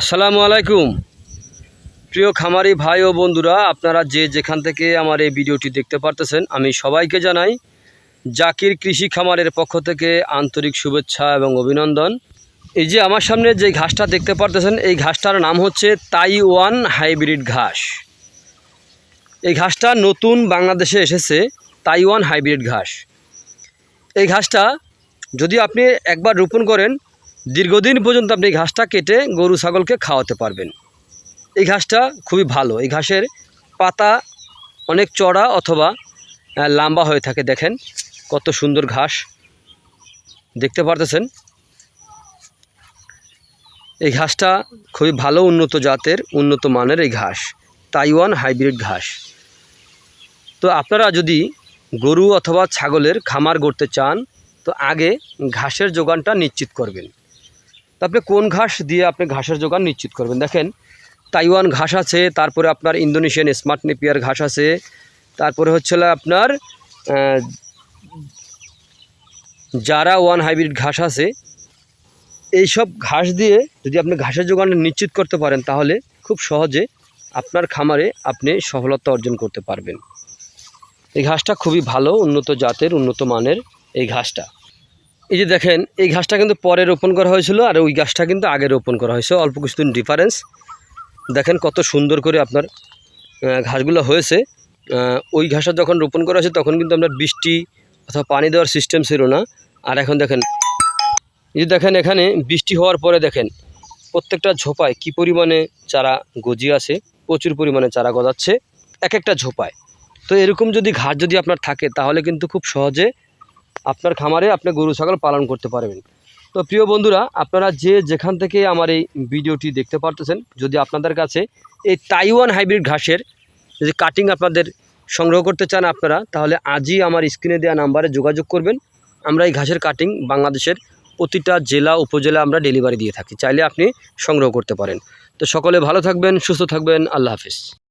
আসসালামু আলাইকুম। প্রিয় খামারি ভাই ও বন্ধুরা, আপনারা যে যেখান থেকে আমার এই ভিডিওটি দেখতে পারতেছেন, আমি সবাইকে জানাই জাকির কৃষি খামারের পক্ষ থেকে আন্তরিক শুভেচ্ছা এবং অভিনন্দন। এই যে আমার সামনে যে ঘাসটা দেখতে পারতেছেন, এই ঘাসটার নাম হচ্ছে তাইওয়ান হাইব্রিড ঘাস। এই ঘাসটা নতুন বাংলাদেশে এসেছে, তাইওয়ান হাইব্রিড ঘাস। এই ঘাসটা যদি আপনি একবার রোপণ করেন দীর্ঘদিন পর্যন্ত আপনি এই ঘাসটা কেটে গরু, ছাগলকে খাওয়াতে পারবেন। এই ঘাসটা খুবই ভালো। এই ঘাসের পাতা অনেক চড়া অথবা লম্বা হয়ে থাকে। দেখেন কত সুন্দর ঘাস। দেখতে পারতেছেন? এই ঘাসটা খুবই ভালো, উন্নত জাতের, উন্নত মানের এই ঘাস। তাইওয়ান হাইব্রিড ঘাস। তো আপনারা যদি গরু অথবা ছাগলের খামার গড়তে চান, তো আগে ঘাসের যোগানটা নিশ্চিত করবেন। আপনি কোন ঘাস দিয়ে আপনি ঘাসের যোগান নিশ্চিত করবেন? দেখেন, তাইওয়ান ঘাস আছে, তারপরে আপনার ইন্দোনেশিয়ান স্মার্ট নেপিয়ার ঘাস আছে, তারপরে হচ্ছে আপনার যারা ওয়ান হাইব্রিড ঘাস আছে। এই সব ঘাস দিয়ে যদি আপনি ঘাসের যোগান নিশ্চিত করতে পারেন, তাহলে খুব সহজে আপনার খামারে আপনি সফলতা অর্জন করতে পারবেন। এই ঘাসটা খুবই ভালো, উন্নত জাতের, উন্নত মানের এই ঘাসটা। এই যে দেখেন, এই ঘাসটা কিন্তু পরে রোপণ করা হয়েছিল আর ওই ঘাসটা কিন্তু আগে রোপণ করা হয়েছে। অল্প কিছুদিন ডিফারেন্স দেখেন কত সুন্দর করে আপনার ঘাসগুলো হয়েছে। ওই ঘাসটা যখন রোপণ করা হয়েছে, তখন কিন্তু আপনার বৃষ্টি অথবা পানি দেওয়ার সিস্টেম ছিল না। আর এখন দেখেন, এই যে দেখেন এখানে বৃষ্টি হওয়ার পরে দেখেন, প্রত্যেকটা ঝোপায় কি পরিমাণে চারা গজি আছে, প্রচুর পরিমাণে চারা গজাচ্ছে এক একটা ঝোপায়। তো এরকম যদি ঘাস যদি আপনার থাকে, তাহলে কিন্তু খুব সহজে আপনার খামারে আপনি গরু, ছাগল পালন করতে পারবেন। তো প্রিয় বন্ধুরা, আপনারা যে যেখান থেকে আমার এই ভিডিওটি দেখতে পারতেছেন, যদি আপনাদের কাছে এই তাইওয়ান হাইব্রিড ঘাসের যদি কাটিং আপনাদের সংগ্রহ করতে চান আপনারা, তাহলে আজই আমার স্ক্রিনে দেওয়া নাম্বারে যোগাযোগ করবেন। আমরা এই ঘাসের কাটিং বাংলাদেশের প্রতিটা জেলা, উপজেলা আমরা ডেলিভারি দিয়ে থাকি। চাইলে আপনি সংগ্রহ করতে পারেন। তো সকলে ভালো থাকবেন, সুস্থ থাকবেন, আল্লাহ হাফিজ।